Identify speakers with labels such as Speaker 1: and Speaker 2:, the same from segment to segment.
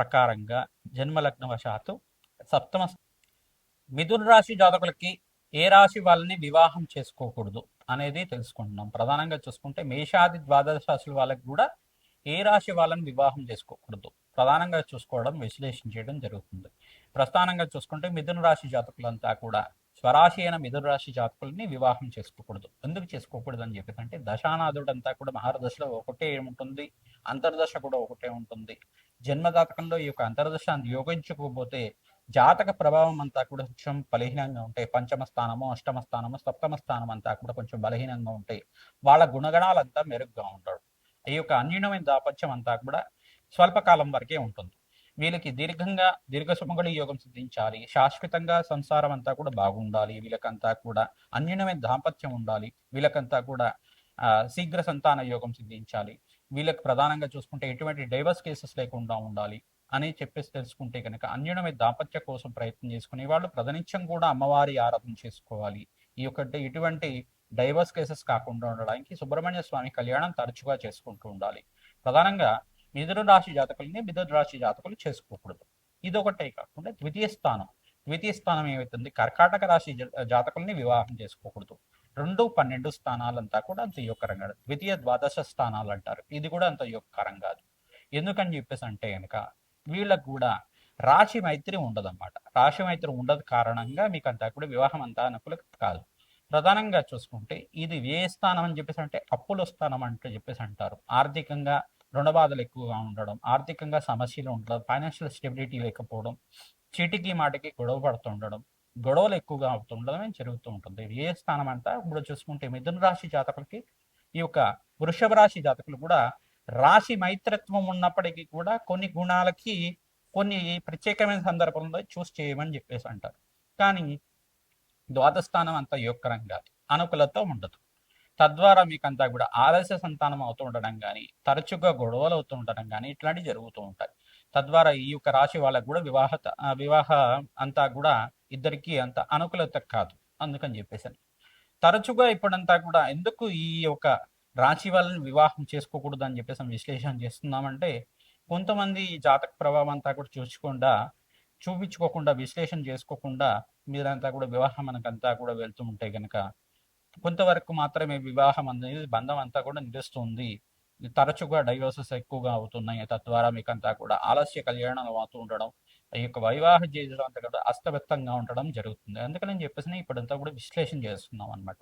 Speaker 1: ప్రకారంగా జన్మ వశాత్తు సప్తమ మిథున రాశి జాతకులకి ఏ రాశి వాళ్ళని వివాహం చేసుకోకూడదు అనేది తెలుసుకుంటున్నాం. ప్రధానంగా చూసుకుంటే మేషాది ద్వాదశ రాశుల వాళ్ళకి కూడా ఏ రాశి వాళ్ళని వివాహం చేసుకోకూడదు. ప్రధానంగా చూసుకోవడం విశ్లేషణ చేయడం జరుగుతుంది. ప్రస్థానంగా చూసుకుంటే మిథున రాశి జాతకులంతా కూడా స్వరాశి అయిన మిథున రాశి జాతకుల్ని వివాహం చేసుకోకూడదు. ఎందుకు చేసుకోకూడదు అని చెప్పేసి అంటే దశానాథుడు అంతా కూడా మహారదశలో ఒకటే ఉంటుంది అంతర్దశ కూడా ఒకటే ఉంటుంది. జన్మజాతకంలో ఈ యొక్క అంతర్దశాన్ని యోగించుకోకపోతే జాతక ప్రభావం అంతా కూడా కొంచెం బలహీనంగా ఉంటాయి. పంచమ స్థానము అష్టమ స్థానము సప్తమ స్థానం అంతా కూడా కొంచెం బలహీనంగా ఉంటాయి. వాళ్ళ గుణగణాలంతా మెరుగ్గా ఉంటాడు ఈ యొక్క అన్యూనమైన దాపత్యం అంతా కూడా స్వల్పకాలం వరకే ఉంటుంది. వీళ్ళకి దీర్ఘంగా దీర్ఘ సుమంగళి యోగం సిద్ధించాలి. శాశ్వతంగా సంసారం అంతా కూడా బాగుండాలి. వీళ్ళకంతా కూడా అన్యూనమైన దాంపత్యం ఉండాలి. వీళ్ళకంతా కూడా శీఘ్ర సంతాన యోగం సిద్ధించాలి. వీళ్ళకి ప్రధానంగా చూసుకుంటే ఎటువంటి డైవర్స్ కేసెస్ లేకుండా ఉండాలి అని చెప్పేసి తెలుసుకుంటే కనుక అన్యుడమే దాంపత్య కోసం ప్రయత్నం చేసుకునే వాళ్ళు ప్రతినిత్యం కూడా అమ్మవారి ఆరాధన చేసుకోవాలి. ఈ యొక్క ఇటువంటి డైవర్స్ కేసెస్ కాకుండా ఉండడానికి సుబ్రహ్మణ్య స్వామి కళ్యాణం తరచుగా చేసుకుంటూ ఉండాలి. ప్రధానంగా మిథున రాశి జాతకుల్ని మిథున రాశి జాతకులు చేసుకోకూడదు. ఇదొకటే కాకుండా ద్వితీయ స్థానం. ద్వితీయ స్థానం ఏమవుతుంది కర్కాటక రాశి జాతకుల్ని వివాహం చేసుకోకూడదు. రెండు పన్నెండు స్థానాలంతా కూడా అంత కాదు ద్వితీయ ద్వాదశ స్థానాలు అంటారు. ఇది కూడా అంత యోగకరం కాదు. ఎందుకని చెప్పేసి అంటే కనుక వీళ్ళకు కూడా రాశి మైత్రి ఉండదన్నమాట. రాశి మైత్రి ఉండదు కారణంగా మీకు అంతా కూడా వివాహం అంతా అనుకూల కాదు. ప్రధానంగా చూసుకుంటే ఇది ఏ స్థానం అని చెప్పేసి అంటే అప్పుల స్థానం అంటే చెప్పేసి అంటారు. ఆర్థికంగా రుణబాధలు ఎక్కువగా ఉండడం ఆర్థికంగా సమస్యలు ఉండడం ఫైనాన్షియల్ స్టెబిలిటీ లేకపోవడం చీటికి మాటికి గొడవ పడుతుండడం గొడవలు ఎక్కువగా ఉండడం జరుగుతూ ఉంటుంది. ఏ స్థానం అంతా ఇప్పుడు చూసుకుంటే మిథున రాశి జాతకులకి ఈ యొక్క వృషభ రాశి జాతకులు కూడా రాశి మైత్రత్వం ఉన్నప్పటికీ కూడా కొన్ని గుణాలకి కొన్ని ప్రత్యేకమైన సందర్భంలో చూస్ చేయమని చెప్పేసి అంటారు. కానీ ద్వాదస్థానం అంత యోగకరంగా అనుకూలత ఉండదు. తద్వారా మీకు అంతా కూడా ఆలస్య సంతానం అవుతూ ఉండడం కానీ తరచుగా గొడవలు అవుతూ ఉండడం కానీ ఇట్లాంటివి జరుగుతూ ఉంటాయి. తద్వారా ఈ యొక్క రాశి వాళ్ళకు కూడా వివాహ వివాహ అంతా కూడా ఇద్దరికి అంత అనుకూలత కాదు. అందుకని చెప్పేసాను. తరచుగా ఇప్పుడంతా కూడా ఎందుకు ఈ యొక్క రాశి వాళ్ళని వివాహం చేసుకోకూడదు అని చెప్పేసి విశ్లేషణ చేస్తున్నామంటే కొంతమంది జాతక ప్రభావం అంతా కూడా చూసుకోకుండా చూపించుకోకుండా విశ్లేషణ చేసుకోకుండా మీరంతా కూడా వివాహం మనకంతా కూడా వెళ్తూ ఉంటే కనుక కొంతవరకు మాత్రమే వివాహం అనేది బంధం అంతా కూడా నిలుస్తుంది. తరచుగా డైవర్సెస్ ఎక్కువగా అవుతున్నాయి. తద్వారా మీకు అంతా కూడా ఆలస్య కళ్యాణాలు అవుతూ ఉండడం ఈ యొక్క వైవాహ జీవితం అంతా కూడా అస్తవ్యక్తంగా ఉండడం జరుగుతుంది. అందుకని చెప్పేసి ఇప్పుడంతా కూడా విశ్లేషణ చేస్తున్నాం అనమాట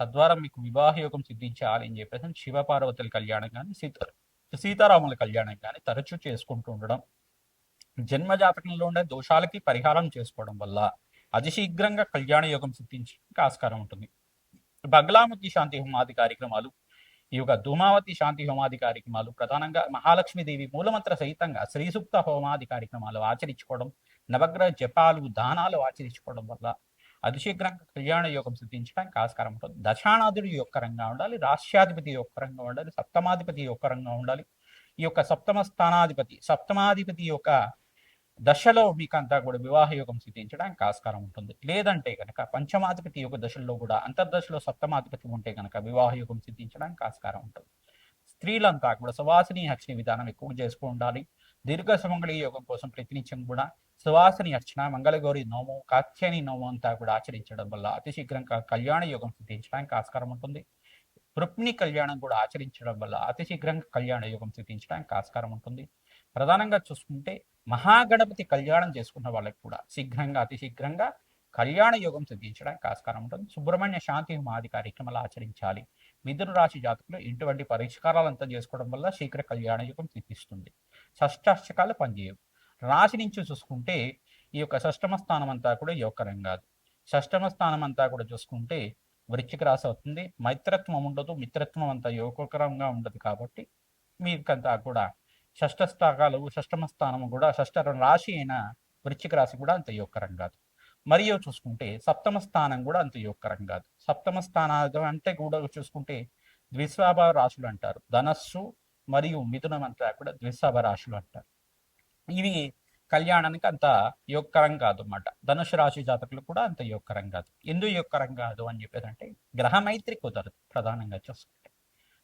Speaker 1: తద్వారా మీకు వివాహ యోగం సిద్ధించాలి అని చెప్పేసి శివపార్వతుల కళ్యాణం కానీ సీత సీతారాముల కళ్యాణం కానీ తరచూ చేసుకుంటూ ఉండడం జన్మ జాతకంలో ఉండే దోషాలకి పరిహారం చేసుకోవడం వల్ల అతి శీఘ్రంగా కళ్యాణ యోగం సిద్ధించడానికి ఆస్కారం ఉంటుంది. బగ్లాముఖి శాంతి హోమాది కార్యక్రమాలు ఈ యొక్క ధూమావతి శాంతి హోమాది కార్యక్రమాలు ప్రధానంగా మహాలక్ష్మీదేవి మూలమంత్ర సహితంగా శ్రీసూక్త హోమాది కార్యక్రమాలు ఆచరించుకోవడం నవగ్రహ జపాలు దానాలు ఆచరించుకోవడం వల్ల అతిశీఘ్రంగా కళ్యాణ యోగం సిద్ధించడానికి ఆస్కారం ఉంటుంది. దశానాథుడి యొక్క రంగా ఉండాలి రాష్ట్రాధిపతి యొక్క రంగా ఉండాలి సప్తమాధిపతి యొక్క రంగా ఉండాలి. ఈ యొక్క సప్తమ స్థానాధిపతి సప్తమాధిపతి యొక్క దశలో మీకు అంతా కూడా వివాహ యోగం సిద్ధించడానికి ఆస్కారం ఉంటుంది. లేదంటే కనుక పంచమాధిపతి యొక్క దశల్లో కూడా అంతర్దశలో సప్తమాధిపతి ఉంటే కనుక వివాహ యోగం సిద్ధించడానికి ఆస్కారం ఉంటుంది. స్త్రీలంతా కూడా సువాసిని అర్చన విధానం ఎక్కువ చేసుకు ఉండాలి. దీర్ఘ సుమంగళి యోగం కోసం ప్రతినిత్యం కూడా సువాసిని అర్చన మంగళగౌరి నోమం కాత్యాని నోమం అంతా కూడా ఆచరించడం వల్ల అతి శీఘ్రంగా కళ్యాణ యోగం సిద్ధించడానికి ఆస్కారం ఉంటుంది. రుక్మిణి కళ్యాణం కూడా ఆచరించడం వల్ల అతి శీఘ్రంగా కళ్యాణ యోగం సిద్ధించడానికి ఆస్కారం ఉంటుంది. ప్రధానంగా చూసుకుంటే మహాగణపతి కళ్యాణం చేసుకున్న వాళ్ళకి కూడా శీఘ్రంగా అతి శీఘ్రంగా కళ్యాణ యోగం సిద్ధించడానికి ఆస్కారం ఉంటుంది. సుబ్రహ్మణ్య శాంతి మాది కార్యక్రమాలు ఆచరించాలి. మిథున రాశి జాతకులు ఇటువంటి పరిష్కారాలంతా చేసుకోవడం వల్ల శీఘ్ర కళ్యాణ యుగం సిద్ధిస్తుంది. షష్టాష్టకాలు పనిచేయవు. రాశి నుంచి చూసుకుంటే ఈ యొక్క షష్టమ స్థానం అంతా కూడా యోగకరం కాదు. షష్టమ స్థానం అంతా కూడా చూసుకుంటే వృచ్చిక రాశి అవుతుంది. మైత్రత్వం ఉండదు. మిత్రత్వం అంతా యోగకరంగా ఉండదు కాబట్టి మీకంతా కూడా షష్ఠ స్థానాలు షష్టమ స్థానం కూడా షష్ఠ రాశి అయిన వృశ్చిక రాశి కూడా అంత యోగకరం కాదు. మరియు చూసుకుంటే సప్తమ స్థానం కూడా అంత యోగకరం కాదు. సప్తమ స్థానాలు అంటే కూడా చూసుకుంటే ద్విస్వాభ రాశులు అంటారు. ధనస్సు మరియు మిథునం అంతా కూడా ద్విస్వాభ రాశులు అంటారు. ఇవి కళ్యాణానికి అంత యోగకరం కాదు అన్నమాట ధనుసు రాశి జాతకులు కూడా అంత యోగకరం కాదు. ఎందుకు యోగకరం కాదు అని చెప్పేదంటే అంటే గ్రహమైత్రి కుదరదు ప్రధానంగా చూసుకుంటే.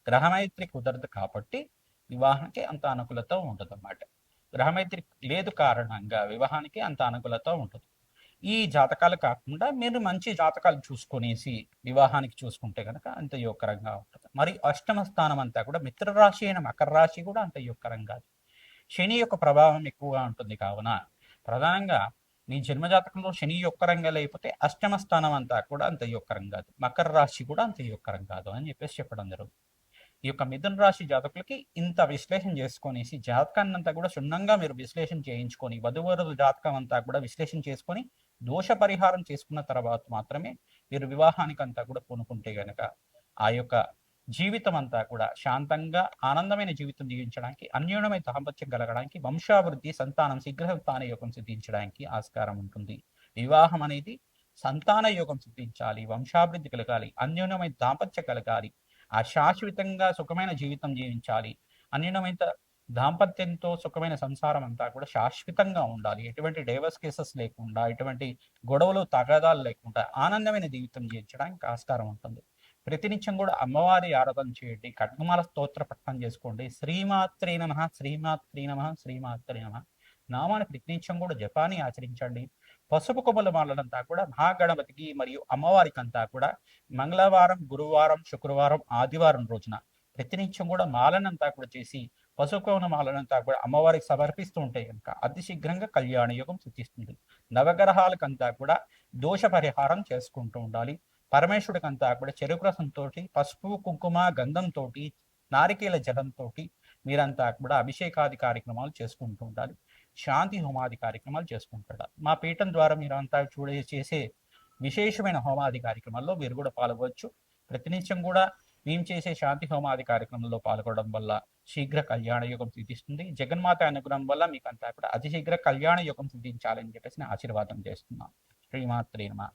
Speaker 1: గ్రహమైత్రి కుదరదు కాబట్టి వివాహానికి అంత అనుకూలత ఉంటుంది అన్నమాట గ్రహమైత్రి లేదు కారణంగా వివాహానికి అంత అనుకూలత ఉంటుంది ఈ జాతకాలు కాకుండా మీరు మంచి జాతకాలు చూసుకునేసి వివాహానికి చూసుకుంటే కనుక అంత యోగకరంగా ఉంటుంది. మరి అష్టమ స్థానం అంతా కూడా మిత్రరాశి అయిన మకర రాశి కూడా అంత యోగకరం కాదు శని యొక్క ప్రభావం ఎక్కువగా ఉంటుంది కావున ప్రధానంగా నీ జన్మజాతకంలో శని యొక్కరంగా లేకపోతే అష్టమ స్థానం అంతా కూడా అంత యొక్కరం కాదు మకర రాశి కూడా అంత యొక్కరం కాదు అని చెప్పేసి చెప్పడం జరుగుతుంది. ఈ యొక్క మిథున రాశి జాతకులకి ఇంత విశ్లేషణ చేసుకొనేసి జాతకాన్ని అంతా కూడా క్షుణ్ణంగా మీరు విశ్లేషణ చేయించుకొని వధువరుల జాతకం అంతా కూడా విశ్లేషణ చేసుకొని దోష పరిహారం చేసుకున్న తర్వాత మాత్రమే మీరు వివాహానికి అంతా కూడా పూనుకుంటే గనక ఆ యొక్క జీవితం అంతా కూడా శాంతంగా ఆనందమైన జీవితం జీవించడానికి అన్యోన్యమైన దాంపత్యం కలగడానికి వంశాభివృద్ధి సంతానం శీఘ్ర సంతాన యోగం సిద్ధించడానికి ఆస్కారం ఉంటుంది. వివాహం అనేది సంతాన యోగం సిద్ధించాలి వంశాభివృద్ధి కలగాలి అన్యోన్యమైన దాంపత్యం కలగాలి ఆ శాశ్వతంగా సుఖమైన జీవితం జీవించాలి. అన్యోన్యమైన దాంపత్యంతో సుఖమైన సంసారం అంతా కూడా శాశ్వతంగా ఉండాలి. ఎటువంటి డైవర్స్ కేసెస్ లేకుండా ఎటువంటి గొడవలు తగాదాలు లేకుండా ఆనందమైన జీవితం జీవించడానికి ఆస్కారం ఉంటుంది. ప్రతినిత్యం కూడా అమ్మవారి ఆరాధన చేయండి. ఖడ్గమాల స్తోత్ర పట్టణం చేసుకోండి. శ్రీమాత్రి నమ శ్రీమాత్రి నమ శ్రీమాత్రే నమ. నామాన్ని ప్రతినిత్యం కూడా జపాన్ని ఆచరించండి. పసుపు కొమ్మల మాలనంతా కూడా మహాగణపతికి మరియు అమ్మవారికి అంతా కూడా మంగళవారం గురువారం శుక్రవారం ఆదివారం రోజున ప్రతినిత్యం కూడా మాలనంతా కూడా చేసి పశుకోన మాలనంతా కూడా అమ్మవారికి సమర్పిస్తూ ఉంటే కనుక అతి శీఘ్రంగా కళ్యాణ యోగం సూచిస్తుంది నవగ్రహాలకంతా కూడా దోష పరిహారం చేసుకుంటూ ఉండాలి. పరమేశ్వరుడికంతా కూడా చెరుకు రసంతో పసుపు కుంకుమ గంధంతో నారికేల జలంతో మీరంతా కూడా అభిషేకాది కార్యక్రమాలు చేసుకుంటూ ఉండాలి. శాంతి హోమాది కార్యక్రమాలు చేసుకుంటాడు. మా పీఠం ద్వారా మీరు అంతా చూడే చేసే విశేషమైన హోమాది కార్యక్రమాల్లో మీరు కూడా పాల్గొచ్చు ప్రతినిత్యం కూడా మేము చేసే శాంతి హోమాది కార్యక్రమంలో పాల్గొనడం వల్ల శీఘ్ర కళ్యాణ యుగం సిద్ధిస్తుంది. జగన్మాత అనుగ్రహం వల్ల మీకు అంతా కూడా అతి శీఘ్ర కళ్యాణ యుగం సిద్ధించాలని చెప్పేసి నేను ఆశీర్వాదం చేస్తున్నాను. శ్రీమాత్రి